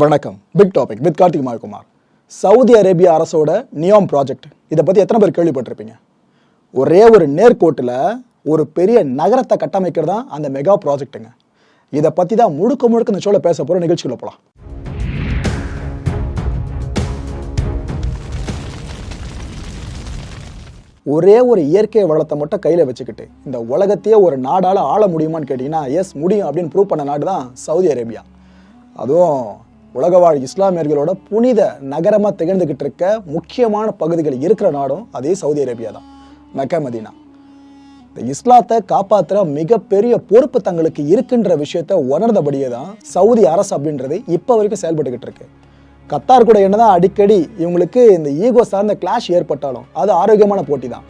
வணக்கம். Big topic with Karthik Mayakumar Saudi Arabia அரசோட Neom project இதை பற்றி எத்தனை பேர் கேள்விப்பட்டிருப்பீங்க? ஒரே ஒரு நேர்கோட்டில் ஒரு பெரிய நகரத்தை கட்டமைக்கிறது தான் அந்த மெகா ப்ராஜெக்ட்டுங்க இதை பற்றி தான் முழுக்க முழுக்க இந்த ஷோவில் பேச போகிற நிகழ்ச்சியில் போகலாம் ஒரே ஒரு இயற்கை வளத்தை மட்டும் கையில் வச்சுக்கிட்டு இந்த உலகத்தையே ஒரு நாடால் ஆள முடியுமான்னு கேட்டிங்கன்னா எஸ் முடியும் அப்படின்னு ப்ரூவ் பண்ண நாடு தான் சவுதி அரேபியா. அதுவும் உலக வாழ் இஸ்லாமியர்களோட புனித நகரமாக திகழ்ந்துக்கிட்டு இருக்க முக்கியமான பகுதிகள் இருக்கிற நாடும் அதே சவுதி அரேபியா தான் மெக்க மதீனா. இந்த இஸ்லாத்தை காப்பாற்றுற மிகப்பெரிய பொறுப்பு தங்களுக்கு இருக்குன்ற விஷயத்த உணர்ந்தபடியே தான் சவுதி அரசு அப்படின்றது இப்போ வரைக்கும் செயல்பட்டுக்கிட்டு இருக்கு. கத்தார் கூட என்னதான் அடிக்கடி இவங்களுக்கு இந்த ஈகோ சார்ந்த கிளாஷ் ஏற்பட்டாலும் அது ஆரோக்கியமான போட்டி தான்.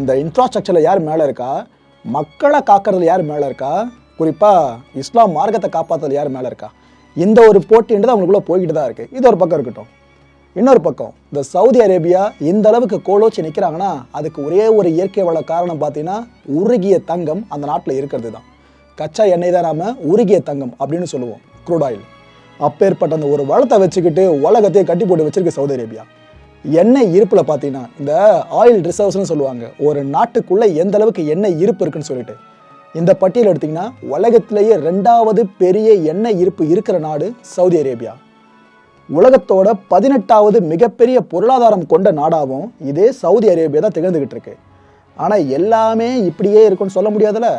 இந்த இன்ஃப்ராஸ்ட்ரக்சரில் யார் மேலே இருக்கா? மக்களை காக்கிறதுல யார் மேலே இருக்கா? குறிப்பாக இஸ்லாம் மார்க்கத்தை காப்பாற்றுறதுல யார் மேலே இருக்கா? இந்த ஒரு போட்டின்றது அவங்களுக்குள்ள போய்கிட்டு தான் இருக்குது இது ஒரு பக்கம் இருக்கட்டும். இன்னொரு பக்கம் இந்த சவுதி அரேபியா இந்த அளவுக்கு கோலோச்சி நிற்கிறாங்கன்னா அதுக்கு ஒரே ஒரு இயற்கை வள காரணம் பார்த்தீங்கன்னா உருகிய தங்கம் அந்த நாட்டில் இருக்கிறது தான். கச்சா எண்ணெய் தான் நாம உருகிய தங்கம் அப்படின்னு சொல்லுவோம் க்ரூட் ஆயில் அப்பேற்பட்ட அந்த ஒரு வளத்தை வச்சுக்கிட்டு உலகத்தையே கட்டி போட்டு வச்சிருக்கு சவுதி அரேபியா. எண்ணெய் இருப்பில் பார்த்தீங்கன்னா இந்த ஆயில் ரிசர்வ்ஸ்னு சொல்லுவாங்க ஒரு நாட்டுக்குள்ளே எந்த அளவுக்கு எண்ணெய் இருப்பு இருக்குன்னு சொல்லிட்டு. இந்த பட்டியல் எடுத்தீங்கன்னா உலகத்திலேயே ரெண்டாவது பெரிய எண்ணெய் இருப்பு இருக்கிற நாடு சவுதி அரேபியா. உலகத்தோட பதினெட்டாவது மிகப்பெரிய பொருளாதாரம் கொண்ட நாடாகவும் இதே சவுதி அரேபியா தான் திகழ்ந்துகிட்டு இருக்கு. ஆனால் எல்லாமே இப்படியே இருக்கும்னு சொல்ல முடியாதுல்ல?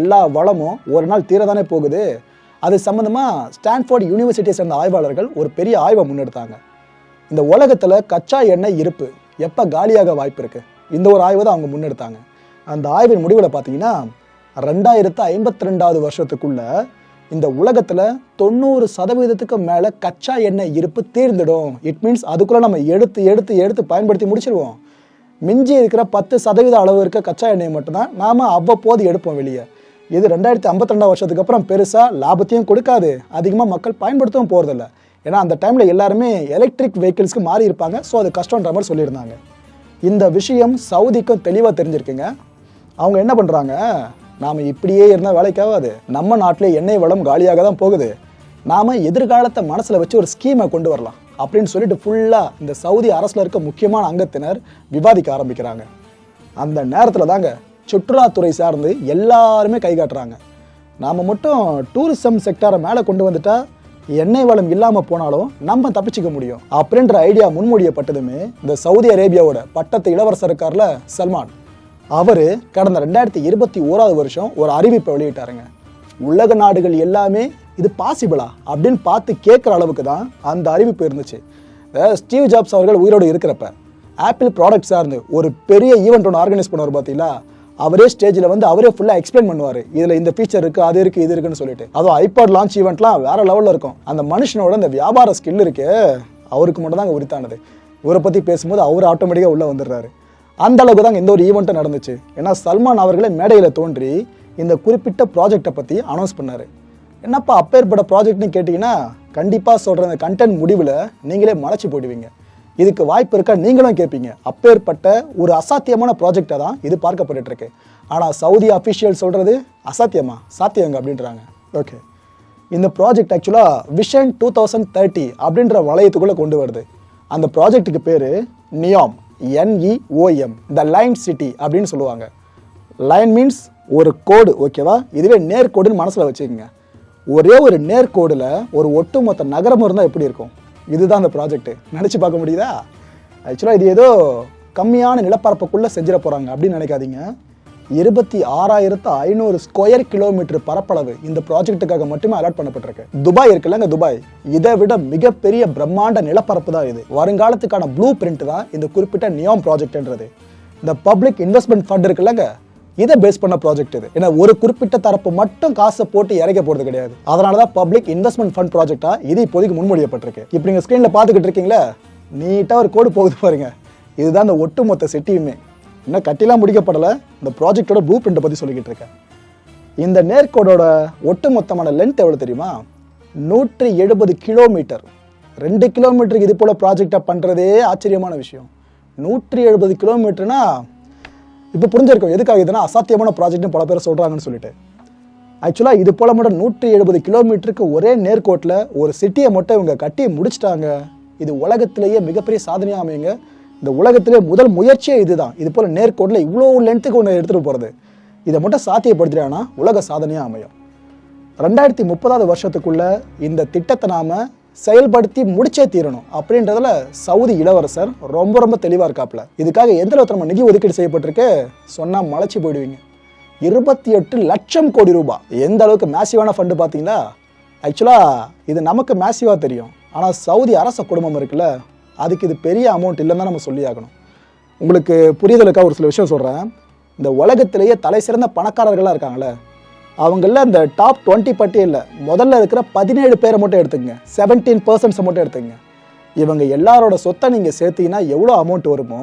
எல்லா வளமும் ஒரு நாள் தீரதானே போகுது. அது சம்மந்தமாக ஸ்டான்ஃபோர்ட் யூனிவர்சிட்டியை சேர்ந்த ஆய்வாளர்கள் ஒரு பெரிய ஆய்வை முன்னெடுத்தாங்க. இந்த உலகத்தில் கச்சா எண்ணெய் இருப்பு எப்போ காலியாக வாய்ப்பு இருக்குது இந்த ஒரு ஆய்வை தான் அவங்க முன்னெடுத்தாங்க. அந்த ஆய்வின் முடிவில் பார்த்தீங்கன்னா ரெண்டாயிரத்து ஐம்பத்தி ரெண்டாவது வருஷத்துக்குள்ள இந்த உலகத்தில் தொண்ணூறு சதவீதத்துக்கு மேலே கச்சா எண்ணெய் இருப்பு தீர்ந்துடும். இட் மீன்ஸ் அதுக்குள்ளே நம்ம எடுத்து எடுத்து எடுத்து பயன்படுத்தி முடிச்சிருவோம். மிஞ்சி இருக்கிற பத்து சதவீத அளவு இருக்க கச்சா எண்ணெய் மட்டும்தான் நாம் அவ்வப்போது எடுப்போம் வெளியே. இது ரெண்டாயிரத்தி ஐம்பத்தி ரெண்டாம் வருஷத்துக்கு அப்புறம் பெருசாக லாபத்தையும் கொடுக்காது. அதிகமாக மக்கள் பயன்படுத்தவும் போகிறதில்ல ஏன்னா அந்த டைமில் எல்லாருமே எலக்ட்ரிக் வெஹிக்கிள்ஸ்க்கு மாறி இருப்பாங்க. ஸோ அது கஷ்டன்ற மாதிரி சொல்லியிருந்தாங்க. இந்த விஷயம் சவுதிக்கும் தெளிவாக தெரிஞ்சிருக்குங்க. அவங்க என்ன பண்ணுறாங்க நாம் இப்படியே இருந்தால் வேலைக்காகாது நம்ம நாட்டிலே எண்ணெய் வளம் காலியாக தான் போகுது. நாம் எதிர்காலத்தை மனசில் வச்சு ஒரு ஸ்கீமை கொண்டு வரலாம். அப்படின்னு சொல்லிட்டு ஃபுல்லாக இந்த சவுதி அரசில் இருக்க முக்கியமான அங்கத்தினர் விவாதிக்க ஆரம்பிக்கிறாங்க. அந்த நேரத்தில் தாங்க சுற்றுலாத்துறை சார்ந்து எல்லாருமே கை காட்டுறாங்க. நாம் மட்டும் டூரிசம் செக்டாரை மேலே கொண்டு வந்துட்டா எண்ணெய் வளம் இல்லாமல் போனாலும் நம்ம தப்பிச்சுக்க முடியும். அப்படின்ற ஐடியா முன்மொழியப்பட்டதுமே இந்த சவுதி அரேபியாவோட பட்டத்து இளவரசர் இருக்கார்ல சல்மான். அவர் கடந்த ரெண்டாயிரத்தி இருபத்தி ஓராவது வருஷம் ஒரு அறிவிப்பை வெளியிட்டாருங்க. உலக நாடுகள் எல்லாமே இது பாசிபிளா அப்படின்னு பார்த்து கேட்குற அளவுக்கு தான் அந்த அறிவிப்பு இருந்துச்சு. ஸ்டீவ் ஜாப்ஸ் அவர்கள் உயிரோடு இருக்கிறப்ப ஆப்பிள் ப்ராடக்ட்ஸாக இருந்து ஒரு பெரிய ஈவெண்ட் ஒன்று ஆர்கனைஸ் பண்ணுவார் பார்த்தீங்களா? அவரே ஸ்டேஜில் வந்து அவரே ஃபுல்லாக எக்ஸ்பிளைன் பண்ணுவார். இதில் இந்த ஃபீச்சர் இருக்குது அது இருக்குது இது இருக்குன்னு சொல்லிட்டு. அதுவும் ஐபாட் லான்ச் ஈவெண்ட்லாம் வேறு லெவலில் இருக்கும். அந்த மனுஷனோட அந்த வியாபார ஸ்கில் இருக்கு அவருக்கு மட்டும் தான் உரித்தானது. இவரை பற்றி பேசும்போது அவர் ஆட்டோமேட்டிக்காக உள்ளே வந்துடுறாரு. அந்த அளவுக்கு தான் இந்த ஒரு ஈவெண்ட்டும் நடந்துச்சு. ஏன்னா சல்மான் அவர்களே மேடையில் தோன்றி இந்த குறிப்பிட்ட ப்ராஜெக்டை பற்றி அனௌன்ஸ் பண்ணார். என்னப்பா அப்பேற்பட்ட ப்ராஜெக்ட்னு கேட்டிங்கன்னா கண்டிப்பாக சொல்கிற அந்த கண்டென்ட் முடிவில் நீங்களே மலைச்சி போயிடுவீங்க. இதுக்கு வாய்ப்பு இருக்கா நீங்களும் கேட்பீங்க அப்பேற்பட்ட ஒரு அசாத்தியமான ப்ராஜெக்டை தான் இது பார்க்கப்பட்டுருக்கு ஆனால் சவுதி அஃபிஷியல் சொல்கிறது அசாத்தியமா? சாத்தியங்க அப்படின்றாங்க. ஓகே இந்த ப்ராஜெக்ட் ஆக்சுவலாக விஷன் டூ தௌசண்ட் தேர்ட்டி அப்படின்ற வளையத்துக்குள்ளே கொண்டு வருது. அந்த ப்ராஜெக்ட்டுக்கு பேர் நியாம் என்இஓஎம் த லைன் சிட்டி அப்படின்னு சொல்லுவாங்க. லைன் மீன்ஸ் ஒரு கோடு ஓகேவா இதுவே நேர்கோடுன்னு மனசில் வச்சுக்கோங்க. ஒரே ஒரு நேர்கோடில் ஒரு ஒட்டுமொத்த நகரம் இருந்தால் எப்படி இருக்கும்? இதுதான் அந்த ப்ராஜெக்ட் நினச்சி பார்க்க முடியுதா? ஆக்சுவலாக இது ஏதோ கம்மியான நிலப்பரப்புக்குள்ளே செஞ்சிட போகிறாங்க அப்படின்னு நினைக்காதீங்க. இருபத்தி ஆறாயிரத்து ஐநூறு ஸ்கொயர் கிலோமீட்டர் பரப்பளவு இந்த ப்ராஜெக்ட்டுக்காக மட்டுமே அலாட் பண்ணப்பட்டிருக்கு. துபாய் இருக்குல்லங்க துபாய். இதை விட மிகப்பெரிய பிரம்மாண்ட நிலப்பரப்பு தான் இது. வருங்காலத்துக்கான ப்ளூ பிரிண்ட் தான் இந்த குறிப்பிட்ட நியோம் ப்ராஜெக்ட்ன்றது இந்த பப்ளிக் இன்வெஸ்ட்மெண்ட் ஃபண்ட் இருக்குல்லங்க இதை பேஸ் பண்ண ப்ராஜெக்ட் இது. ஏன்னா ஒரு குறிப்பிட்ட தரப்பு மட்டும் காசை போட்டு இறக்க போறது கிடையாது. அதனால தான் பப்ளிக் இன்வெஸ்ட்மெண்ட் ஃபண்ட் ப்ராஜெக்டா இது இப்போதைக்கு முன்மொழியப்பட்டிருக்கு. இப்போ நீங்கள் ஸ்க்ரீனில் பார்த்துக்கிட்டு இருக்கீங்களா நீட்டாக ஒரு கோடு போகுது பாருங்க. இதுதான் இந்த ஒட்டுமொத்த சிட்டியுமே இன்னும் கட்டிலாம் முடிக்கப்படலை. இந்த ப்ராஜெக்டோட ப்ளூ பிரிண்ட்டை பற்றி சொல்லிக்கிட்டு இருக்கேன். இந்த நேர்கோடோட ஒட்டுமொத்தமான லென்த் எவ்வளோ தெரியுமா? நூற்றி எழுபது கிலோமீட்டர் ரெண்டு கிலோமீட்டருக்கு இது போல் ப்ராஜெக்டை பண்ணுறதே ஆச்சரியமான விஷயம். நூற்றி எழுபது கிலோமீட்டர்னா இப்போ புரிஞ்சிருக்கும். எதுக்காக இதுனா அசாத்தியமான ப்ராஜெக்ட்னு பல பேர் சொல்கிறாங்கன்னு சொல்லிட்டு. ஆக்சுவலாக இது போல மட்டும் நூற்றி எழுபது கிலோமீட்டருக்கு ஒரே நேர்கோட்டில் ஒரு சிட்டியை மட்டும் இவங்க கட்டி முடிச்சிட்டாங்க. இது உலகத்திலேயே மிகப்பெரிய சாதனையாக அமையுங்க. இந்த உலகத்திலே முதல் முயற்சியே இதுதான். இது போல் நேர்கோட்டில் இவ்வளோ லென்த்துக்கு ஒன்று எடுத்துகிட்டு போகிறது இதை மட்டும் சாத்தியப்படுத்திட்டாங்கன்னா உலக சாதனையாக அமையும். ரெண்டாயிரத்தி முப்பதாவது வருஷத்துக்குள்ளே இந்த திட்டத்தை நாம் செயல்படுத்தி முடிச்சே தீரணும் அப்படின்றதுல சவுதி இளவரசர் ரொம்ப ரொம்ப தெளிவாக இருக்காப்புல. இதுக்காக எந்த அளவுக்கு நம்ம நிதி ஒதுக்கீடு செய்யப்பட்டிருக்கு? சொன்னால் மலைச்சி போயிடுவீங்க. இருபத்தி எட்டு லட்சம் கோடி ரூபாய். எந்த அளவுக்கு மேசிவான ஃபண்டு பார்த்தீங்களா ஆக்சுவலாக இது நமக்கு மேசிவாக தெரியும். ஆனால் சவுதி அரச குடும்பம் இருக்குல்ல அதுக்கு இது பெரிய அமௌண்ட் இல்லைன்னு தான் நம்ம சொல்லியாகணும். உங்களுக்கு புரிதலுக்காக ஒரு சில விஷயம் சொல்கிறேன் இந்த உலகத்திலேயே தலை சிறந்த பணக்காரர்களாக இருக்காங்களே அவங்கள இந்த டாப் டுவெண்ட்டி பட்டியலில் முதல்ல இருக்கிற பதினேழு பேரை மட்டும் எடுத்துக்கங்க செவன்டீன் பர்சன்ட்ஸை மட்டும் எடுத்துக்கங்க இவங்க எல்லாரோட சொத்தை நீங்கள் சேர்த்தீங்கன்னா எவ்வளோ அமௌண்ட் வருமோ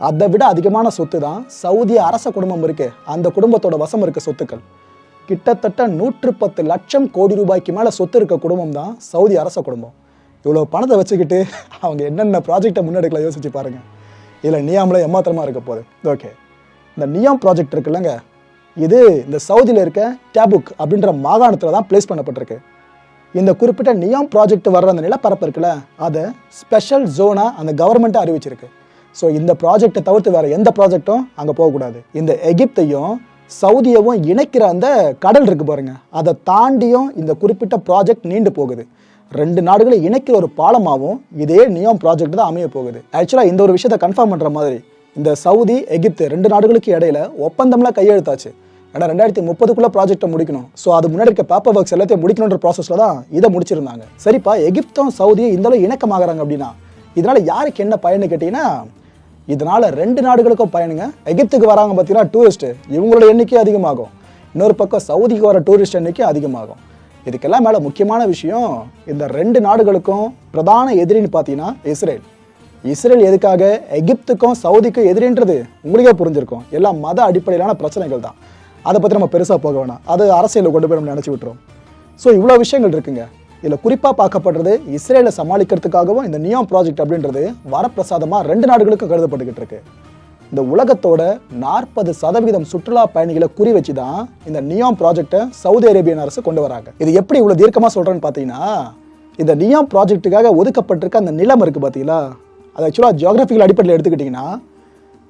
அதை விட அதிகமான சொத்து தான் சவுதி அரச குடும்பம் இருக்கு அந்த குடும்பத்தோட வசம் இருக்க சொத்துக்கள். கிட்டத்தட்ட நூற்று பத்து லட்சம் கோடி ரூபாய்க்கு மேலே சொத்து இருக்க குடும்பம் தான் சவுதி அரச குடும்பம். இவ்வளோ பணத்தை வச்சுக்கிட்டு அவங்க என்னென்ன ப்ராஜெக்டை முன்னெடுக்கலாம் யோசிச்சு பாருங்க. இதில் நியாமில் ஏமாத்திரமாக இருக்க போகுது. ஓகே இந்த நியாம் ப்ராஜெக்ட் இருக்குல்லங்க இது இந்த சவுதியில் இருக்க டேபுக் அப்படின்ற மாகாணத்தில் தான் பிளேஸ் பண்ணப்பட்டிருக்கு. இந்த குறிப்பிட்ட நியாம் ப்ராஜெக்ட் வர்ற அந்த நிலப்பரப்பு இருக்குல்ல அதை ஸ்பெஷல் ஜோனாக அந்த கவர்மெண்ட்டை அறிவிச்சிருக்கு. ஸோ இந்த ப்ராஜெக்டை தவிர்த்து வேறு எந்த ப்ராஜெக்டும் அங்கே போகக்கூடாது. இந்த எகிப்தையும் சவுதியவும் இணைக்கிற அந்த கடல் இருக்கு பாருங்க. அதை தாண்டியும் இந்த குறிப்பிட்ட ப்ராஜெக்ட் நீண்டு போகுது. ரெண்டு நாடுகளை இணைக்கிற ஒரு பாலமாகவும் இதே நியாம் ப்ராஜெக்ட் தான் அமைய போகுது. ஆக்சுவலாக இந்த ஒரு விஷயத்தை கன்ஃபார்ம் பண்ணுற மாதிரி இந்த சவுதி எகிப்து ரெண்டு நாடுகளுக்கு இடையில ஒப்பந்தம்லாம் கையெழுத்தாச்சு. ஏன்னா ரெண்டாயிரத்தி முப்பதுக்குள்ளே ப்ராஜெக்ட்டை முடிக்கணும். ஸோ அது முன்னாடி இருக்க பேப்பர் ஒர்க்ஸ் எல்லாத்தையும் முடிக்கணுன்ற ப்ராசஸில் தான் இதை முடிச்சிருந்தாங்க. சரிப்பா எகிப்தும் சவுதியும் இந்தளவு இணக்கமாகறாங்க அப்படின்னா இதனால் யாருக்கு என்ன பயன்னு கேட்டிங்கன்னா இதனால் ரெண்டு நாடுகளுக்கும் பயனுங்க. எகிப்துக்கு வராங்க பார்த்தீங்கன்னா டூரிஸ்ட்டு இவங்களோட எண்ணிக்கை அதிகமாகும். இன்னொரு பக்கம் சவுதிக்கு வர டூரிஸ்ட் எண்ணிக்கை அதிகமாகும். இதுக்கெல்லாம் மேலே முக்கியமான விஷயம் இந்த ரெண்டு நாடுகளுக்கும் பிரதான எதிரின்னு பார்த்தீங்கன்னா இஸ்ரேல். இஸ்ரேல் எதுக்காக? எகிப்துக்கும் சவுதிக்கும் எதிரின்றது உங்களுக்கே புரிஞ்சிருக்கும். எல்லாம் மத அடிப்படையிலான பிரச்சனைகள் தான். அதை பற்றி நம்ம பெருசாக போக வேணாம். அது அரசியலில் கொண்டு போய் நம்ம நினச்சி விட்டுரும். ஸோ இவ்வளோ விஷயங்கள் இருக்குங்க. இதில் குறிப்பாக பார்க்கப்படுறது இஸ்ரேலை சமாளிக்கிறதுக்காகவும் இந்த நியாம் ப்ராஜெக்ட் அப்படின்றது வரப்பிரசாதமாக ரெண்டு நாடுகளுக்கும் கருதப்பட்டுக்கிட்டு இருக்குது இந்த உலகத்தோட நாற்பது சதவீதம் சுற்றுலா பயணிகளை குறி வச்சு தான் இந்த நியாம் ப்ராஜெக்டை சவுதி அரேபியன் அரசு கொண்டு வராங்க. இது எப்படி இவ்வளோ தீர்க்கமாக சொல்கிறேன்னு பார்த்தீங்கன்னா இந்த நியாம் ப்ராஜெக்ட்டுக்காக ஒதுக்கப்பட்டிருக்க அந்த நிலம் இருக்குது பார்த்தீங்களா? அது ஆக்சுவலாக ஜியோகிராஃபிக்கல் அடிப்படையில் எடுத்துக்கிட்டிங்கன்னா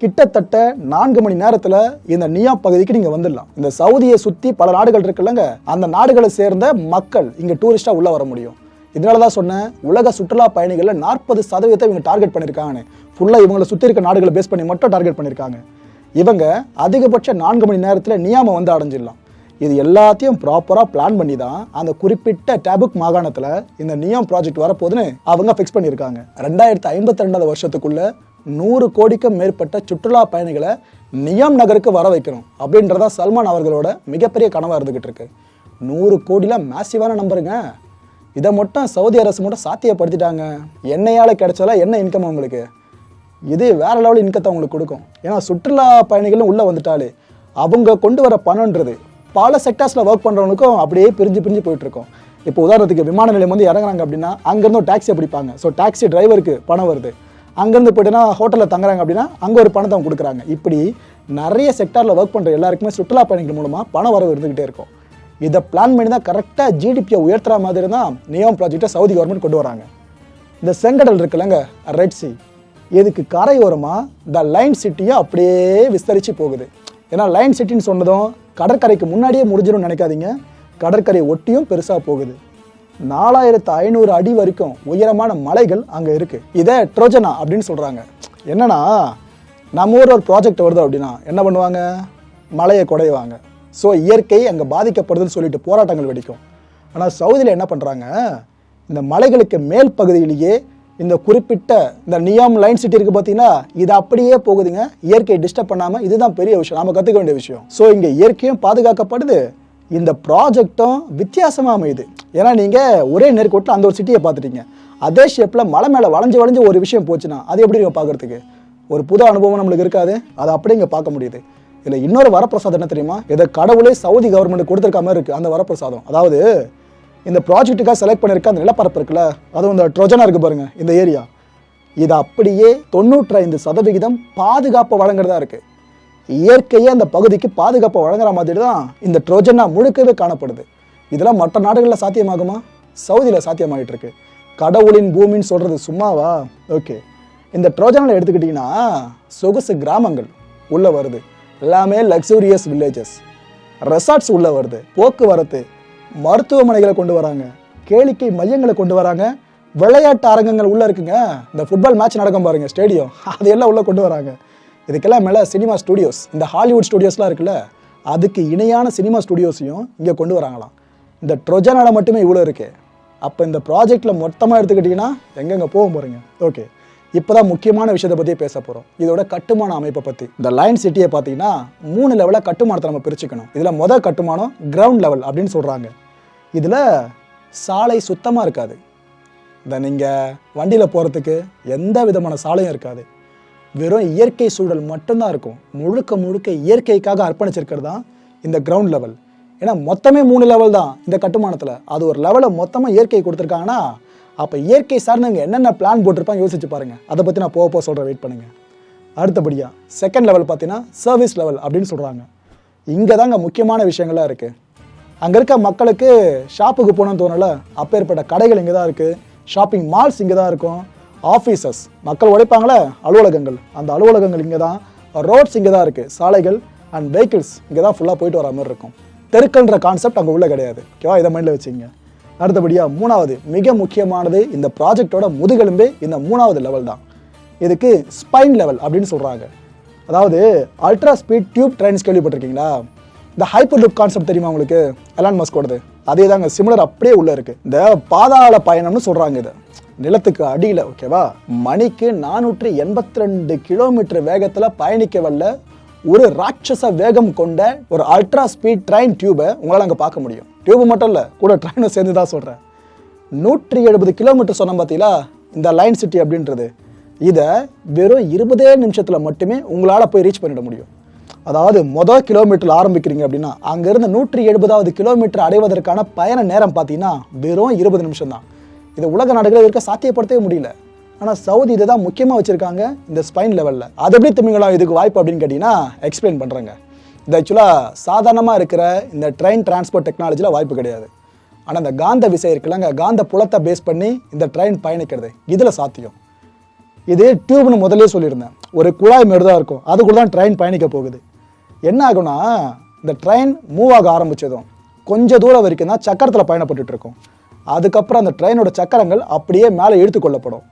கிட்டத்தட்ட நான்கு மணி நேரத்தில் இந்த நியா பகுதிக்கு நீங்கள் வந்துடலாம். இந்த சவுதியை சுற்றி பல நாடுகள் இருக்குல்லங்க. அந்த நாடுகளை சேர்ந்த மக்கள் இங்கே டூரிஸ்டாக உள்ளே வர முடியும். இதனால தான் சொன்னேன் உலக சுற்றுலா பயணிகளில் நாற்பது சதவீதத்தை இவங்க டார்கெட் பண்ணியிருக்காங்க ஃபுல்லாக இவங்களை சுற்றி இருக்க நாடுகளை பேஸ் பண்ணி மட்டும் டார்கெட் பண்ணியிருக்காங்க. இவங்க அதிகபட்ச நான்கு மணி நேரத்தில் நியாமம் வந்து அடைஞ்சிடலாம். இது எல்லாத்தையும் ப்ராப்பராக பிளான் பண்ணி தான் அந்த குறிப்பிட்ட டேபுக் மாகாணத்தில் இந்த நியாம் ப்ராஜெக்ட் வரப்போகுதுன்னு அவங்க ஃபிக்ஸ் பண்ணியிருக்காங்க. ரெண்டாயிரத்து ஐம்பத்தி ரெண்டாவது வருஷத்துக்குள்ளே நூறு கோடிக்கும் மேற்பட்ட சுற்றுலா பயணிகளை நியாம் நகருக்கு வர வைக்கணும் அப்படின்றதா சல்மான் அவர்களோட மிகப்பெரிய கனவாக இருந்துகிட்டு இருக்கு. நூறு கோடியில் மேசிவான நம்பருங்க இதை மட்டும் சவுதி அரசு மட்டும் சாத்தியப்படுத்திட்டாங்க. எண்ணெயால் கிடைச்சால என்ன இன்கம் உங்களுக்கு? இது வேற லெவல் இன்கத்தை அவங்களுக்கு கொடுக்கும். ஏன்னா சுற்றுலா பயணிகளும் உள்ளே வந்துட்டாலே அவங்க கொண்டு வர பணம்ன்றது பல செக்டார்ஸில் ஒர்க் பண்ணுறவனுக்கும் அப்படியே பிரிஞ்சு பிரிஞ்சு போயிட்டுருக்கோம். இப்போ உதாரணத்துக்கு விமான நிலையம் வந்து இறங்குறாங்க அப்படின்னா அங்கேருந்து ஒரு டாக்ஸியை பிடிப்பாங்க. ஸோ டாக்ஸி டிரைவருக்கு பணம் வருது. அங்கேருந்து போய்ட்டுனா ஹோட்டலில் தங்குறாங்க அப்படின்னா அங்கே ஒரு பணத்தை அவங்க கொடுக்குறாங்க. இப்படி நிறைய செக்டாரில் ஒர்க் பண்ணுற எல்லாருக்குமே சுற்றுலா பயணிகள் மூலமாக பணம் வரவு இருந்துக்கிட்டே இருக்கும். இதை பிளான் பண்ணி தான் கரெக்டாக ஜிடிபியை உயர்த்துற மாதிரி தான் நியோம் ப்ராஜெக்டை சவுதி கவர்மெண்ட் கொண்டு வராங்க. இந்த செங்கடல் இருக்குல்லங்க ரெட் சி இதுக்கு கரையோரமாக த லைன் சிட்டியை அப்படியே விஸ்தரித்து போகுது. ஏன்னா லைன் சிட்டின்னு சொன்னதும் கடற்கரைக்கு முன்னாடியே முடிஞ்சிடும் நினைக்காதீங்க. கடற்கரை ஒட்டியும் பெருசாக போகுது. நாலாயிரத்து ஐநூறு அடி வரைக்கும் உயரமான மலைகள் அங்கே இருக்குது இதை ட்ரோஜனா அப்படின்னு சொல்கிறாங்க என்னென்னா நம்ம ஊரில் ஒரு ப்ராஜெக்ட் வருது அப்படின்னா என்ன பண்ணுவாங்க? மலையை குடைவாங்க. ஸோ இயற்கை அங்கே பாதிக்கப்படுதுன்னு சொல்லிட்டு போராட்டங்கள் வெடிக்கும். ஆனால் சவுதியில் என்ன பண்ணுறாங்க இந்த மலைகளுக்கு மேல் பகுதியிலேயே இந்த குறிப்பிட்ட இந்த நியாம் லைன் சிட்டி இருக்கு பார்த்தீங்கன்னா இது அப்படியே போகுதுங்க. இயற்கையை டிஸ்டர்ப் பண்ணாமல் இதுதான் பெரிய விஷயம். நாம் கற்றுக்க வேண்டிய விஷயம். ஸோ இங்கே இயற்கையும் பாதுகாக்கப்படுது. இந்த ப்ராஜெக்டும் வித்தியாசமாக அமையுது. ஏன்னா நீங்கள் ஒரே நேர்கோட்டில் அந்த ஒரு சிட்டியை பார்த்துட்டீங்க. அதே ஷேப்பில் மலை மேலே வளைஞ்சு வளைஞ்சு ஒரு விஷயம் போச்சுன்னா அது எப்படி நீங்கள் பார்க்குறதுக்கு ஒரு புது அனுபவம் நம்மளுக்கு இருக்காது. அதை அப்படியே இங்கே பார்க்க முடியுது. இதில் இன்னொரு வரப்பிரசாதம் என்ன தெரியுமா? இதை கடவுளே சவுதி கவர்மெண்ட் கொடுத்துருக்க மாதிரி இருக்குது அந்த வரப்பிரசாதம். அதாவது இந்த ப்ராஜெக்ட்டுக்காக செலக்ட் பண்ணியிருக்க அந்த நிலப்பரப்பு இருக்குல்ல அதுவும் இந்த ட்ரொஜனாக இருக்கு பாருங்கள் இந்த ஏரியா இது அப்படியே தொண்ணூற்றி ஐந்து சதவிகிதம் பாதுகாப்பு வழங்குறதா இருக்குது இயற்கையே அந்த பகுதிக்கு பாதுகாப்பை வழங்குற மாதிரி தான் இந்த ட்ரோஜனா முழுக்கவே காணப்படுது. இதெல்லாம் மற்ற நாடுகளில் சாத்தியமாகுமா? சவுதியில் சாத்தியமாகிட்டு இருக்கு கடவுளின் பூமின்னு சொல்கிறது சும்மாவா? ஓகே இந்த ட்ரோஜனில் எடுத்துக்கிட்டிங்கன்னா சொகுசு கிராமங்கள் உள்ளே வருது. எல்லாமே லக்ஸூரியஸ் வில்லேஜஸ் ரெசார்ட்ஸ் உள்ள வருது போக்குவரத்து மருத்துவமனைகளை கொண்டு வராங்க கேளிக்கை மையங்களை கொண்டு வராங்க விளையாட்டு அரங்கங்கள் உள்ள இருக்குங்க. இந்த ஃபுட்பால் மேட்ச் நடக்கும் பாருங்க ஸ்டேடியம் அதையெல்லாம் உள்ள கொண்டு வராங்க. இதுக்கெல்லாம் மேலே சினிமா ஸ்டுடியோஸ் இந்த ஹாலிவுட் ஸ்டுடியோஸ்லாம் இருக்குல்ல அதுக்கு இணையான சினிமா ஸ்டுடியோஸையும் இங்கே கொண்டு வராங்களாம். இந்த ட்ரொஜனால மட்டுமே இவ்வளோ இருக்கு. அப்போ இந்த ப்ராஜெக்டில் மொத்தமாக எடுத்துக்கிட்டிங்கன்னா எங்கெங்கே போக போகிறீங்க ஓகே இப்போதான் முக்கியமான விஷயத்தை பற்றி பேச போகிறோம் இதோட கட்டுமான அமைப்பை பற்றி இந்த லைன் சிட்டியை பார்த்தீங்கன்னா மூணு லெவலில் கட்டுமானத்தை நம்ம பிரிச்சுக்கணும். இதில் மொதல் கட்டுமானம் கிரவுண்ட் லெவல் அப்படின்னு சொல்கிறாங்க இதில் சாலை சுத்தமாக இருக்காது. இந்த நீங்கள் வண்டியில் போகிறதுக்கு எந்த விதமான சாலையும் இருக்காது. வெறும் இயற்கை சூழல் மட்டும்தான் இருக்கும். முழுக்க முழுக்க இயற்கைக்காக அர்ப்பணிச்சிருக்கிறது தான் இந்த கிரவுண்ட் லெவல் ஏன்னா மொத்தமே மூணு லெவல் தான் இந்த கட்டுமானத்தில். அது ஒரு லெவலை மொத்தமாக இயற்கை கொடுத்துருக்காங்கன்னா அப்போ இயற்கை சார்ந்தவங்க என்னென்ன பிளான் போட்டிருப்பாங்க யோசிச்சு பாருங்கள் அதை பற்றி நான் போக போக சொல்கிறேன் வெயிட் பண்ணுங்கள் அடுத்தபடியாக செகண்ட் லெவல் பார்த்தீங்கன்னா சர்வீஸ் லெவல் அப்படின்னு சொல்கிறாங்க இங்கே தாங்க முக்கியமான விஷயங்கள்லாம் இருக்குது அங்கே இருக்க மக்களுக்கு ஷாப்புக்கு போகணும்னு தோணல. அப்பேற்பட்ட கடைகள் இங்கே தான் இருக்குது ஷாப்பிங் மால்ஸ் இங்கே தான் இருக்கும். ஆஃபீஸஸ் மக்கள் உழைப்பாங்களே அலுவலகங்கள். அந்த அலுவலகங்கள் இங்கே தான். ரோட்ஸ் இங்கே தான் இருக்குது சாலைகள் அண்ட் வெஹிக்கிள்ஸ் இங்கே தான் ஃபுல்லாக போயிட்டு வர மாதிரி இருக்கும். தெருக்கள்ன்ற கான்செப்ட் அங்கே உள்ளே கிடையாது. ஓகேவா இதை மைண்டில் வச்சுங்க அடுத்தபடியாக மூணாவது மிக முக்கியமானது இந்த ப்ராஜெக்டோட முதுகெலும்பே இந்த மூணாவது லெவல் தான். இதுக்கு ஸ்பைன் லெவல் அப்படின்னு சொல்கிறாங்க அதாவது அல்ட்ரா ஸ்பீட் டியூப் ட்ரெயின்ஸ் கேள்விப்பட்டிருக்கீங்களா? இந்த ஹைப்பர் லுக் கான்செப்ட் தெரியுமா உங்களுக்கு? எலான் மஸ்கோடது அதே தாங்க சிமிலர் அப்படியே உள்ளே இருக்குது இந்த பாதாள பயணம்னு சொல்கிறாங்க இது. நிலத்துக்கு அடியில் ஓகேவா மணிக்கு நானூற்றி எண்பத்தி ரெண்டு கிலோமீட்டர் வேகத்தில் பயணிக்க வல்ல ஒரு ராட்சச வேகம் கொண்ட ஒரு அல்ட்ரா ஸ்பீட் ட்ரெயின் டியூபை உங்களால் அங்கே பார்க்க முடியும். டியூப் மட்டும் இல்லை கூட ட்ரெயினும் சேர்ந்து தான் சொல்கிறேன் நூற்றி எழுபது கிலோமீட்டர் சொன்ன பார்த்தீங்களா இந்த லைன் சிட்டி அப்படின்றது. இதை வெறும் இருபதே நிமிஷத்தில் மட்டுமே உங்களால் போய் ரீச் பண்ணிட முடியும். அதாவது மொதல் கிலோமீட்டர் ஆரம்பிக்கிறீங்க அப்படின்னா அங்கேருந்து நூற்றி எழுபதாவது கிலோமீட்டர் அடைவதற்கான பயண நேரம் பார்த்தீங்கன்னா வெறும் இருபது நிமிஷம் தான். இதை உலக நாடுகளில் இருக்க சாத்தியப்படுத்தவே முடியல. ஆனால் சவுதி இதை தான் முக்கியமாக வச்சுருக்காங்க இந்த ஸ்பைன் லெவலில் அது எப்படி திமிங்கலம் இதுக்கு வாய்ப்பு அப்படின்னு கேட்டிங்கன்னா எக்ஸ்பிளைன் பண்ணுறேங்க இது ஆக்சுவலாக சாதாரணமாக இருக்கிற இந்த ட்ரெயின் டிரான்ஸ்போர்ட் டெக்னாலஜியில் வாய்ப்பு கிடையாது. ஆனால் இந்த காந்த விசை இருக்குல்லங்க காந்த புலத்தை பேஸ் பண்ணி இந்த ட்ரெயின் பயணிக்கிறது. இதில் சாத்தியம். இது டியூப்னு முதல்ல சொல்லியிருந்தேன். ஒரு குழாய் மாரி தான் இருக்கும். அதுக்குள்ள தான் ட்ரெயின் பயணிக்க போகுது. என்ன ஆகும்னா இந்த ட்ரெயின் மூவ் ஆக ஆரம்பிச்சதும் கொஞ்ச தூரம் வரைக்கும் தான் சக்கரத்தில் பயணப்பட்டுட்டு இருக்கும். அதுக்கப்புறம் அந்த ட்ரெயினோட சக்கரங்கள் அப்படியே மேலே இழுத்து கொள்ளப்படும்.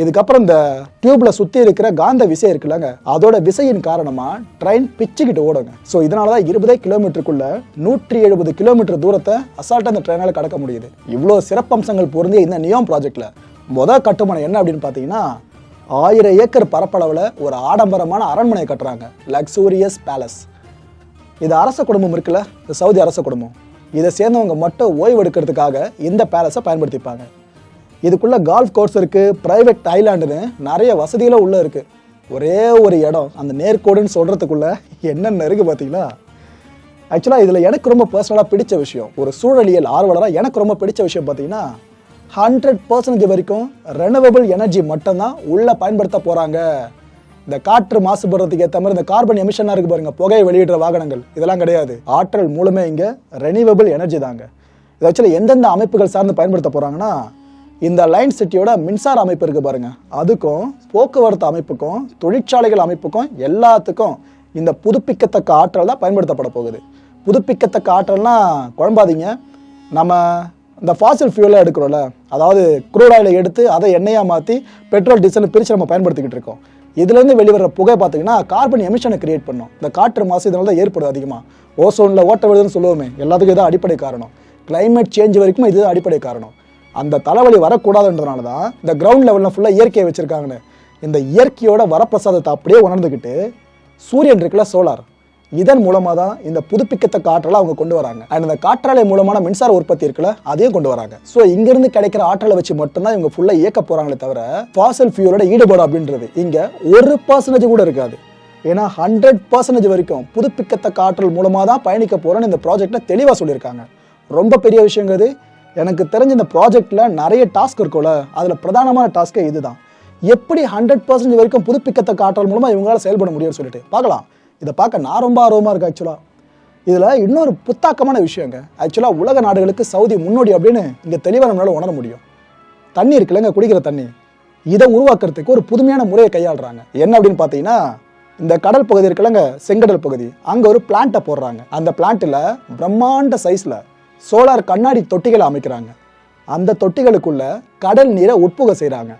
இதுக்கப்புறம் இந்த டியூப்ல சுற்றி இருக்கிற காந்த விசை இருக்குல்லங்க அதோட விசையின் காரணமாக ட்ரெயின் பிச்சுக்கிட்டு ஓடுங்க. ஸோ இதனால தான் இருபதே கிலோமீட்டருக்குள்ள நூற்றி எழுபது கிலோமீட்டர் தூரத்தை அசால்ட்டாக அந்த ட்ரெயினால் கடக்க முடியுது. இவ்வளோ சிறப்பம்சங்கள் பொருந்திய இந்த நியோம் ப்ராஜெக்ட்ல மொதல் கட்டுமானம் என்ன அப்படின்னு பார்த்தீங்கன்னா ஆயிரம் ஏக்கர் பரப்பளவில் ஒரு ஆடம்பரமான அரண்மனை கட்டுறாங்க லக்ஸூரியஸ் பேலஸ் இது அரச குடும்பம் இருக்குல்ல இந்த சவுதி அரச குடும்பம். இதை சேர்ந்தவங்க மட்டும் ஓய்வு எடுக்கிறதுக்காக இந்த பேலஸை பயன்படுத்திப்பாங்க. இதுக்குள்ளே கால்ஃப் கோர்ஸ் இருக்குது ப்ரைவேட் ஐலாண்டுன்னு நிறைய வசதிகளும் உள்ளே இருக்குது ஒரே ஒரு இடம் அந்த நேர்கோடுன்னு சொல்கிறதுக்குள்ளே என்னென்ன இருக்குது பார்த்தீங்களா ஆக்சுவலாக இதில் எனக்கு ரொம்ப பர்சனலாக பிடிச்ச விஷயம் ஒரு சூழலியல் ஆர்வலராக எனக்கு ரொம்ப பிடிச்ச விஷயம் பார்த்தீங்கன்னா ஹண்ட்ரட் பர்சன்டேஜ் வரைக்கும் ரெனவபிள் எனர்ஜி மட்டும்தான் உள்ளே பயன்படுத்த போகிறாங்க இந்த காற்று மாசுபடுறதுக்கு ஏற்ற மாதிரி இந்த கார்பன் எமிஷனாக இருக்குது பாருங்கள் புகையை வெளியிடுற வாகனங்கள் இதெல்லாம் கிடையாது. ஆற்றல் மூலமே இங்கே ரெனிவபிள் எனர்ஜி தாங்க. இது ஆக்சுவலி எந்தெந்த அமைப்புகள் சார்ந்து பயன்படுத்த போகிறாங்கன்னா இந்த லைன் சிட்டியோட மின்சார அமைப்பு இருக்கு பாருங்க. அதுக்கும் போக்குவரத்து அமைப்புக்கும் தொழிற்சாலைகள் அமைப்புக்கும் எல்லாத்துக்கும் இந்த புதுப்பிக்கத்தக்க ஆற்றல் தான் பயன்படுத்தப்பட போகுது. புதுப்பிக்கத்தக்க ஆற்றல்னா குழம்பாதீங்க. நம்ம இந்த ஃபாசில் ஃபியூலாக எடுக்கிறோம்ல அதாவது குரூட் ஆயிலை எடுத்து அதை எண்ணெயாக மாற்றி பெட்ரோல் டீசல் பிரித்து நம்ம பயன்படுத்திக்கிட்டு இருக்கோம். இதுலேருந்து வெளிவர புகை பார்த்தீங்கன்னா கார்பன் எமிஷனை கிரியேட் பண்ணும். இந்த காற்று மாசு இதனால தான் ஏற்படுது அதிகமாக ஓசோனில் ஓட்ட விழுதுன்னு சொல்லுவோமே எல்லாத்துக்கும் இதான் அடிப்படை காரணம். கிளைமேட் சேஞ்ச் வரைக்கும் இது அடிப்படை காரணம். அந்த தலைவலி வரக்கூடாதுன்றதுனால தான் இந்த கிரவுண்ட் லெவலில் ஃபுல்லாக இயற்கையை வச்சுருக்காங்கன்னு. இந்த இயற்கையோட வரப்பிரசாதத்தை அப்படியே உணர்ந்துக்கிட்டு சூரியன் இருக்குல்ல சோலார் இதன் மூலமாக தான் இந்த புதுப்பிக்கத்தக்க ஆற்றலை அவங்க கொண்டு வராங்க. அண்ட் இந்த காற்றாலை மூலமான மின்சார உற்பத்தி இருக்குல்ல அதையும் கொண்டு வராங்க. ஸோ இங்கிருந்து கிடைக்கிற ஆற்றலை வச்சு மட்டும்தான் இவங்க ஃபுல்லாக இயக்க போகிறாங்களே தவிர ஃபாசல் ஃபியூலோட ஈடுபாடு அப்படின்றது இங்கே ஒரு பர்சன்டேஜ் கூட இருக்காது. ஏன்னா ஹண்ட்ரட் பர்சன்டேஜ் வரைக்கும் புதுப்பிக்கத்தக்க ஆற்றல் மூலமாக தான் பயணிக்க போகிறோன்னு இந்த ப்ராஜெக்ட்ல தெளிவாக சொல்லியிருக்காங்க. ரொம்ப பெரிய விஷயங்கிறது எனக்கு தெரிஞ்ச இந்த ப்ராஜெக்டில் நிறைய டாஸ்க் இருக்கும்ல அதில் பிரதானமான டாஸ்க்கே இதுதான். எப்படி ஹண்ட்ரட் பர்சன்ட் வரைக்கும் புதுப்பிக்கத்தக்க ஆற்றல் மூலமாக இவங்களால் செயல்பட முடியும்னு சொல்லிட்டு. பார்க்கலாம். இதை பார்க்க நான் ரொம்ப ஆர்வமாக இருக்கேன் ஆக்சுவலாக இதில் இன்னொரு புத்தாக்கமான விஷயங்க. ஆக்சுவலாக உலக நாடுகளுக்கு சவுதி முன்னோடி அப்படின்னு இங்கே தெளிவாக நம்மளால் உணர முடியும். தண்ணி இருக்குல்லங்க குடிக்கிற தண்ணி. இதை உருவாக்குறதுக்கு ஒரு புதுமையான முறையை கையாளுறாங்க. என்ன அப்படின்னு பார்த்தீங்கன்னா இந்த கடல் பகுதி இருக்குல்லங்க செங்கடல் பகுதி. அங்கே ஒரு பிளான்ட்டை போடுறாங்க. அந்த பிளான்ட்டில் பிரம்மாண்ட சைஸில் சோலார் கண்ணாடி தொட்டிகளை அமைக்கிறாங்க. அந்த தொட்டிகளுக்குள்ள கடல் நீரை உட்புக செய்கிறாங்க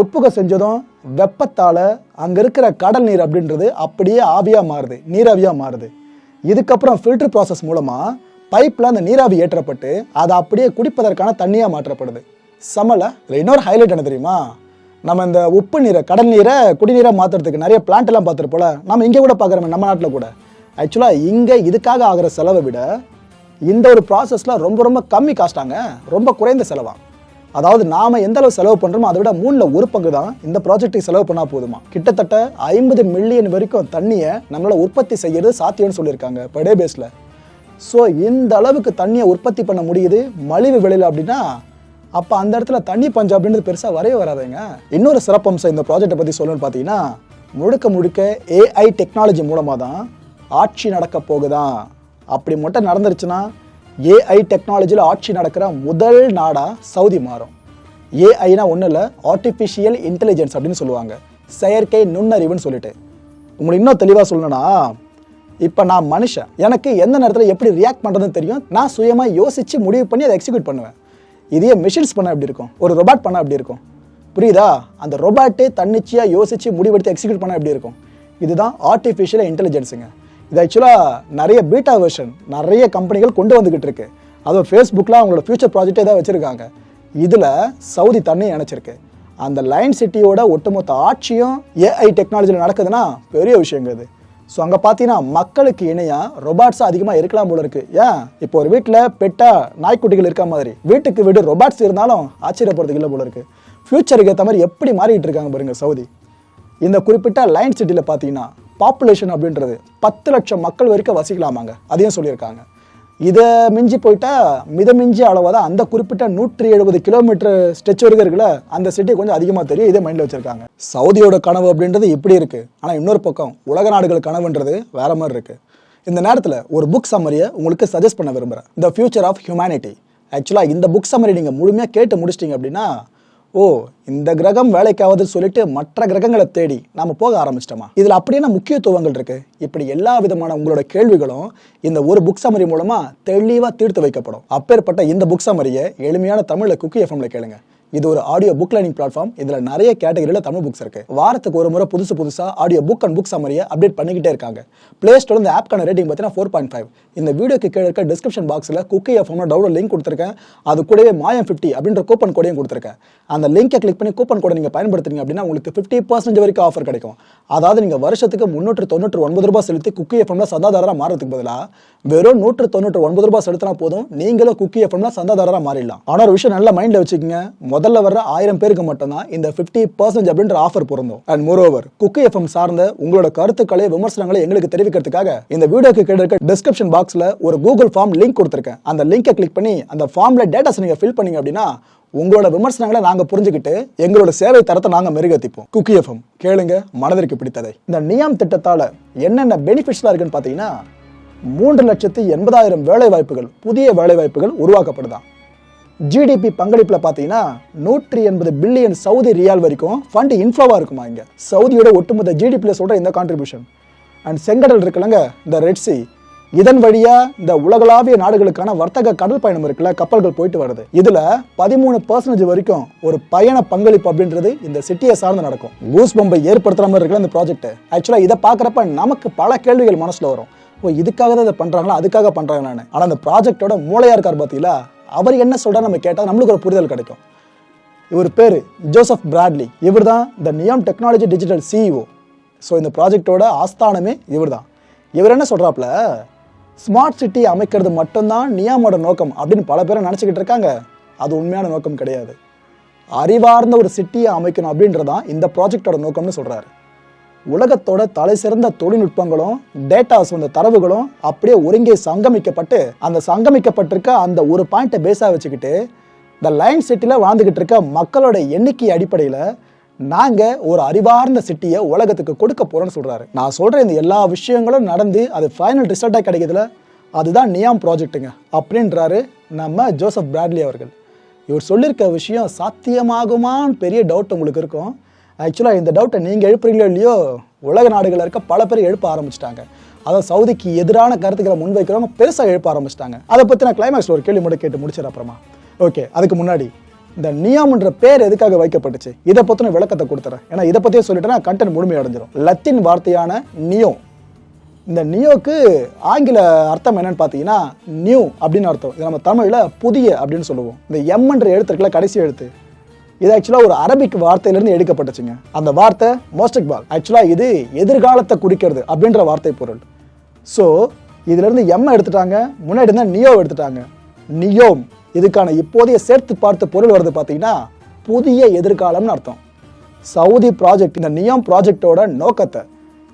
உட்புக செஞ்சதும் வெப்பத்தால் அங்கே இருக்கிற கடல் நீர் அப்படின்றது அப்படியே ஆவியாக மாறுது நீராவியாக மாறுது. இதுக்கப்புறம் ஃபில்டர் ப்ராசஸ் மூலமாக பைப்பில் அந்த நீராவி ஏற்றப்பட்டு அதை அப்படியே குடிப்பதற்கான தண்ணியாக மாற்றப்படுது. சமல இதுல இன்னொரு ஹைலைட் என்ன தெரியுமா? நம்ம இந்த உப்பு நீரை கடல் நீரை குடிநீராக மாற்றுறதுக்கு நிறைய பிளான்ட் எல்லாம் பார்த்துருப்போல நம்ம இங்கே கூட பார்க்குறோமே நம்ம நாட்டில் கூட. ஆக்சுவலாக இங்கே இதுக்காக ஆகிற செலவை விட இந்த ஒரு ப்ராசஸில் ரொம்ப ரொம்ப கம்மி காஸ்ட்டாங்க. ரொம்ப குறைந்த செலவாக அதாவது நாம் எந்த அளவு செலவு பண்ணுறோமோ அதை விட மூணில் ஒரு பங்கு தான் இந்த ப்ராஜெக்ட்டுக்கு செலவு பண்ணால் போதுமா. கிட்டத்தட்ட ஐம்பது மில்லியன் வரைக்கும் தண்ணியை நம்மளால் உற்பத்தி செய்யறது சாத்தியம்னு சொல்லியிருக்காங்க படே பேஸில் ஸோ இந்த அளவுக்கு தண்ணியை உற்பத்தி பண்ண முடியுது மலிவு விலையில் அப்படின்னா அப்போ அந்த இடத்துல தண்ணி பஞ்சம் அப்படின்றது பெருசாக வரவே வராதுங்க. இன்னொரு சிறப்பம்சம் இந்த ப்ராஜெக்ட்டை பற்றி சொல்லணும்னு பார்த்தீங்கன்னா முழுக்க முழுக்க ஏஐ டெக்னாலஜி மூலமாக தான் ஆட்சி நடக்க போகுதான் அப்படி மட்டும் நடந்துருச்சுன்னா ஏஐ டெக்னாலஜியில் ஆட்சி நடக்கிற முதல் நாடாக சவுதி மாறும். ஏஐனா ஒன்றும் இல்லை ஆர்டிஃபிஷியல் இன்டெலிஜென்ஸ் அப்படின்னு சொல்லுவாங்க. செயற்கை நுண்ணறிவுன்னு சொல்லிட்டு. உங்களுக்கு இன்னும் தெளிவாக சொல்லணும்னா இப்போ நான் மனுஷன். எனக்கு எந்த நேரத்தில் எப்படி ரியாக்ட் பண்ணுறதுன்னு தெரியும்? நான் சுயமாக யோசித்து முடிவு பண்ணி அதை எக்ஸிக்யூட் பண்ணுவேன். இதையே மிஷின்ஸ் பண்ண எப்படி இருக்கும்? ஒரு ரொபாட் பண்ண எப்படி இருக்கும்? புரியுதா? அந்த ரொபாட்டே தன்னிச்சையாக யோசித்து முடிவெடுத்து எக்ஸிக்யூட் பண்ண எப்படி இருக்கும்? இதுதான் ஆர்டிஃபிஷியல் இன்டெலிஜென்ஸுங்க இது ஆக்சுவலாக நிறைய பீட்டா வெர்ஷன் நிறைய கம்பெனிகள் கொண்டு வந்துக்கிட்டு இருக்கு. அதுவும் ஃபேஸ்புக்கில் அவங்களோட ஃபியூச்சர் ப்ராஜெக்டே தான் வச்சுருக்காங்க. இதில் சவுதி தண்ணி இணைச்சிருக்கு அந்த லைன் சிட்டியோட ஒட்டுமொத்த ஆட்சியும் ஏஐ டெக்னாலஜியில் நடக்குதுன்னா பெரிய விஷயங்க இது. ஸோ அங்கே பார்த்தீங்கன்னா மக்களுக்கு இணையாக ரொபாட்ஸாக அதிகமாக இருக்கலாம் போல இருக்கு. ஏன்? இப்போ ஒரு வீட்டில் பெட்டா நாய்க்குட்டிகள் இருக்க மாதிரி. வீட்டுக்கு வீடு ரொபாட்ஸ் இருந்தாலும் ஆச்சரியப்படுறதுக்கு இல்லை போல இருக்கு. ஃபியூச்சருக்கு ஏற்ற மாதிரி எப்படி மாறிக்கிட்டு இருக்காங்க பாருங்க சவுதி. இந்த குறிப்பிட்ட லைன் சிட்டியில் பார்த்தீங்கன்னா பாப்புலேஷன் அப்படின்றது பத்து லட்சம் மக்கள் வரைக்கும் வசிக்கலாமாங்க? அதையும் சொல்லியிருக்காங்க. இதை மிஞ்சி போயிட்டா மிதமிஞ்சி அளவாக தான் அந்த குறிப்பிட்ட நூற்றி எழுபது கிலோமீட்டர் ஸ்ட்ரெச் வரைக்கும் இருக்குல்ல அந்த சிட்டி கொஞ்சம் அதிகமாக தெரியும். இதை மைண்டில் வச்சுருக்காங்க. சவுதியோட கனவு அப்படின்றது இப்படி இருக்குது ஆனால் இன்னொரு பக்கம் உலக நாடுகள் கனவுன்றது வேற மாதிரி இருக்குது இந்த நேரத்தில் ஒரு புக் சம்மரியை உங்களுக்கு சஜஸ்ட் பண்ண விரும்புகிறேன் த ஃபியூச்சர் ஆஃப் ஹியூமனிட்டி ஆக்சுவலாக இந்த புக் சம்மரி நீங்கள் முழுமையாக கேட்டு முடிச்சிட்டிங்க அப்படின்னா ஓ இந்த கிரகம் வேலைக்காவது சொல்லிட்டு மற்ற கிரகங்களை தேடி நாம போக ஆரம்பிச்சிட்டோமா? இதுல அப்படியே முக்கியத்துவங்கள் இருக்கு? இப்படி எல்லா விதமான உங்களோட கேள்விகளும் இந்த ஒரு புக் சமரி மூலமா தெளிவா தீர்த்து வைக்கப்படும். அப்பேற்பட்ட இந்த புக் சமரியை எளிமையான தமிழ்ல குக்கி எஃப்எம்ல கேளுங்க. இது ஒரு ஆடியோ புக் லேர்னிங் பிளாட்ஃபார்ம் இதில் நிறைய கேட்டகரியில் தமிழ் புக்ஸ் இருக்கு. வாரத்துக்கு ஒரு முறை புதுசு புதுசாக ஆடியோ புக் அண்ட் புக் சமரியை அப்டேட் பண்ணிக்கிட்டே இருக்காங்க. பிளே ஸ்டோர் இந்த ஆப்க்கான ரேட்டிங் பார்த்தீங்கன்னா ஃபோர் பாயிண்ட் ஃபைவ் இந்த வீடியோக்கு கீழே இருக்க டிஸ்கிரிப்ஷன் பாக்ஸில் குக்கி எஃப்எம்ல டவுன்லோட் லிங்க் கொடுத்துருக்கேன். அது கூடவே மாயம் ஃபிஃப்டி அப்படின்ற கூப்பன் கோடையும் கொடுத்துருக்கேன். அந்த லிங்கை கிளிக் பண்ணி கூப்பன் கோடை நீங்கள் பயன்படுத்துறீங்க அப்படின்னா உங்களுக்கு ஃபிஃப்டி பர்சன்ட் வரைக்கும் ஆஃபர் கிடைக்கும். அதாவது நீங்கள் வருஷத்துக்கு முன்னூற்று தொண்ணூற்று ஒன்பது ரூபாய் செலுத்தி குக்கி எஃப்எம்ல சந்தாதாரராக மாறதுக்கு பதிலாக வெறும் நூற்று தொண்ணூற்று ஒன்பது ரூபாய் செலுத்தினா போதும் நீங்களும் குக்கி எஃப்எம்ல சந்தாதாரராக மாறிடலாம். ஆனால் ஒரு விஷயம் நல்லா மைண்டில் வச்சுக்கோங்க. முதல்ல வர்ற ஆயிரம் பேருக்கு மட்டும்தான் இந்த ஃபிஃப்டி பர்சன்ட் அப்படின்ற ஆஃபர் பொருந்தோம். அண்ட் மோரோவர் குக்கி எஃப்எம் சார்ந்த உங்களோட கருத்துக்களை விமர்சனங்களை எங்களுக்கு தெரிவிக்கிறதுக்காக இந்த வீடியோக்கு கீழே இருக்க டிஸ்கிரிப்ஷன் பாக்ஸ்ல ஒரு கூகுள் ஃபார்ம் லிங்க் கொடுத்துருக்கேன். அந்த லிங்கை கிளிக் பண்ணி அந்த ஃபார்ம்ல டேட்டாஸ் நீங்க ஃபில் பண்ணீங்க அப்படின்னா உங்களோட விமர்சனங்களை நாங்க புரிஞ்சுக்கிட்டு எங்களோட சேவை தரத்தை நாங்க மெருகத்திப்போம். குக்கி எஃப்எம் கேளுங்க மனதிற்கு பிடித்ததை. இந்த நியாம் திட்டத்தால என்னென்ன பெனிஃபிட்ஸ்லாம் இருக்குன்னு பார்த்தீங்கன்னா மூன்று லட்சத்து எண்பதாயிரம் வேலை வாய்ப்புகள் புதிய வேலை வாய்ப்புகள் உருவாக்கப்படுதான். ஜிடிபி பங்களிப்பில் பார்த்தீங்கன்னா நூற்றி எண்பது பில்லியன் சவுதி ரியால் வரைக்கும் ஃபண்ட் இன்ஃப்ளோவாக இருக்குமா இங்கே? சவுதியோட ஒட்டுமொத்த ஜிடிபியில் சொல்கிற இந்த கான்ட்ரிபியூஷன் அண்ட் செங்கடல் இருக்குல்லங்க இந்த ரெட் சி இதன் வழியாக இந்த உலகளாவிய நாடுகளுக்கான வர்த்தக கடல் பயணம் இருக்குல்ல கப்பல்கள் போயிட்டு வருது. இதில் பதிமூணு பர்சன்டேஜ் வரைக்கும் ஒரு பயண பங்களிப்பு அப்படின்றது இந்த சிட்டியை சார்ந்து நடக்கும். கூஸ் பம்பை ஏற்படுத்துற மாதிரி இருக்குல்ல இந்த ப்ராஜெக்ட் ஆக்சுவலாக இதை பார்க்குறப்ப நமக்கு பல கேள்விகள் மனசில் வரும். ஓ இதுக்காக தான் இதை பண்ணுறாங்களா அதுக்காக பண்ணுறாங்களான்னு ஆனால் அந்த ப்ராஜெக்டோட மூளையாக இருக்கார் பார்த்தீங்களா அவர் என்ன சொல்கிறார் நம்ம கேட்டால் நம்மளுக்கு ஒரு புரிதல் கிடைக்கும். இவர் பேர் ஜோசப் பிராட்லி. இவர் தான் the NEOM technology digital CEO so இந்த ப்ராஜெக்டோட ஆஸ்தானமே இவர் தான் இவர் என்ன சொல்கிறாப்புல ஸ்மார்ட் சிட்டி அமைக்கிறது மட்டும்தான் நியாமோட நோக்கம் அப்படின்னு பல பேரை நினச்சிக்கிட்டு இருக்காங்க. அது உண்மையான நோக்கம் கிடையாது. அறிவார்ந்த ஒரு சிட்டியை அமைக்கணும் அப்படின்றதான் இந்த ப்ராஜெக்டோட நோக்கம்னு சொல்கிறாரு உலகத்தோட தலை சிறந்த தொழில்நுட்பங்களும் டேட்டாஸ் சொந்த தரவுகளும் அப்படியே ஒருங்கே சங்கமிக்கப்பட்டு அந்த சங்கமிக்கப்பட்டிருக்க அந்த ஒரு பாயிண்ட்டை பேஸாக வச்சுக்கிட்டு இந்த லைன் சிட்டியில் வாழ்ந்துக்கிட்டு இருக்க மக்களோட எண்ணிக்கை அடிப்படையில் நாங்கள் ஒரு அறிவார்ந்த சிட்டியை உலகத்துக்கு கொடுக்க போகிறோன்னு சொல்கிறாரு நான் சொல்கிற இந்த எல்லா விஷயங்களும் நடந்து அது ஃபைனல் ரிசல்ட்டாக கிடைக்கிறதுல அதுதான் நியாம் ப்ராஜெக்ட்டுங்க அப்படின்றாரு நம்ம ஜோசப் பிராட்லி அவர்கள். இவர் சொல்லியிருக்க விஷயம் சாத்தியமாகுமான்னு பெரிய டவுட் உங்களுக்கு இருக்கும். ஆக்சுவலாக இந்த டவுட்டை நீங்கள் எழுப்புறீங்களோ இல்லையோ உலக நாடுகளில் இருக்க பல பேர் எழுப்ப ஆரம்பிச்சிட்டாங்க. அதாவது சவுதிக்கு எதிரான கருத்துக்களை முன்வைக்கிறவங்க பெருசாக எழுப்ப ஆரம்பிச்சிட்டாங்க. அதை பற்றி நான் கிளைமேக்ஸில் ஒரு கேள்வி மட்டும் கேட்டு முடிச்சிடப்புறமா அப்புறமா. ஓகே அதுக்கு முன்னாடி இந்த நியாம்ன்ற பேர் எதுக்காக வைக்கப்பட்டுச்சு? இதை பற்றின விளக்கத்தை கொடுத்துறேன். ஏன்னா இதை பற்றியே சொல்லிட்டேன்னா கண்டென்ட் முழுமை அடைஞ்சிரும். லத்தீன் வார்த்தையான நியோ. இந்த நியோக்கு ஆங்கில அர்த்தம் என்னன்னு பார்த்தீங்கன்னா நியூ அப்படின்னு அர்த்தம். இது நம்ம தமிழில் புதிய அப்படின்னு சொல்லுவோம். இந்த எம்ன்ற எழுத்து கடைசி எழுத்து. இது ஆக்சுவலாக ஒரு அரபிக் வார்த்தையிலேருந்து எடுக்கப்பட்டுச்சுங்க. அந்த வார்த்தை மோஸ்டக் பால் ஆக்சுவலாக இது எதிர்காலத்தை குறிக்கிறது அப்படின்ற வார்த்தை பொருள். ஸோ இதிலிருந்து எம் எடுத்துட்டாங்க முன்னாடி இருந்தால் நியோ எடுத்துட்டாங்க. நியோம் இதுக்கான இப்போதைய சேர்த்து பார்த்த பொருள் வருது பார்த்தீங்கன்னா புதிய எதிர்காலம்னு அர்த்தம். சவுதி ப்ராஜெக்ட் இந்த நியோம் ப்ராஜெக்டோட நோக்கத்தை.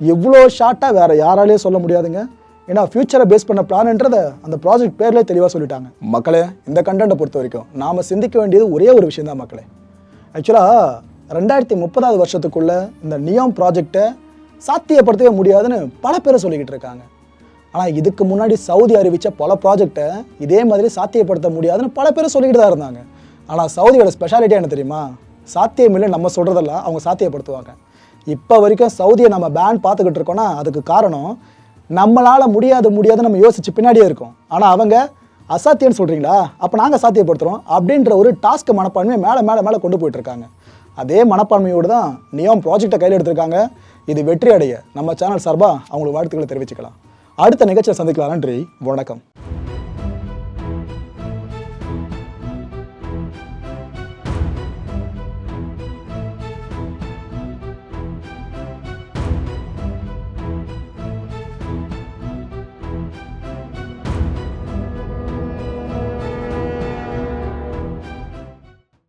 இவ்வளோ ஷார்ட்டாக வேற யாராலையும் சொல்ல முடியாதுங்க. ஏன்னா ஃபியூச்சரை பேஸ் பண்ண பிளான்ன்றதை அந்த ப்ராஜெக்ட் பேர்லேயே தெளிவாக சொல்லிட்டாங்க. மக்களே இந்த கண்டென்ட்டை பொறுத்த வரைக்கும் நாம் சிந்திக்க வேண்டியது ஒரே ஒரு விஷயம் தான் மக்களே. ஆக்சுவலாக ரெண்டாயிரத்தி முப்பதாவது வருஷத்துக்குள்ளே இந்த நியாம் ப்ராஜெக்டை சாத்தியப்படுத்தவே முடியாதுன்னு பல பேர் சொல்லிக்கிட்டு இருக்காங்க. ஆனால் இதுக்கு முன்னாடி சவுதி அறிவித்த பல ப்ராஜெக்டை இதே மாதிரி சாத்தியப்படுத்த முடியாதுன்னு பல பேர் சொல்லிக்கிட்டு தான் இருந்தாங்க. ஆனால் சவுதியோட ஸ்பெஷாலிட்டி என்ன தெரியுமா? சாத்தியமில்லை நம்ம சொல்கிறதெல்லாம் அவங்க சாத்தியப்படுத்துவாங்க. இப்போ வரைக்கும் சவுதியை நம்ம பேன் பார்த்துக்கிட்டு இருக்கோன்னா அதுக்கு காரணம் நம்மளால் முடியாது முடியாதுன்னு நம்ம யோசிச்சு பின்னாடியே இருக்கோம். ஆனால் அவங்க அசாத்தியம்னு சொல்கிறீங்களா அப்போ நாங்கள் சாத்தியப்படுத்துகிறோம் அப்படின்ற ஒரு டாஸ்க் மனப்பான்மையை மேலே மேலே மேலே கொண்டு போயிட்டுருக்காங்க. அதே மனப்பான்மையோடு தான் நியோம் ப்ராஜெக்டை கையில் எடுத்திருக்காங்க. இது வெற்றி அடைய நம்ம சேனல் சார்பாக அவங்களுக்கு வாழ்த்துக்களை தெரிவிச்சுக்கலாம். அடுத்த நிகழ்ச்சியை சந்திக்கலாம் நன்றி வணக்கம்.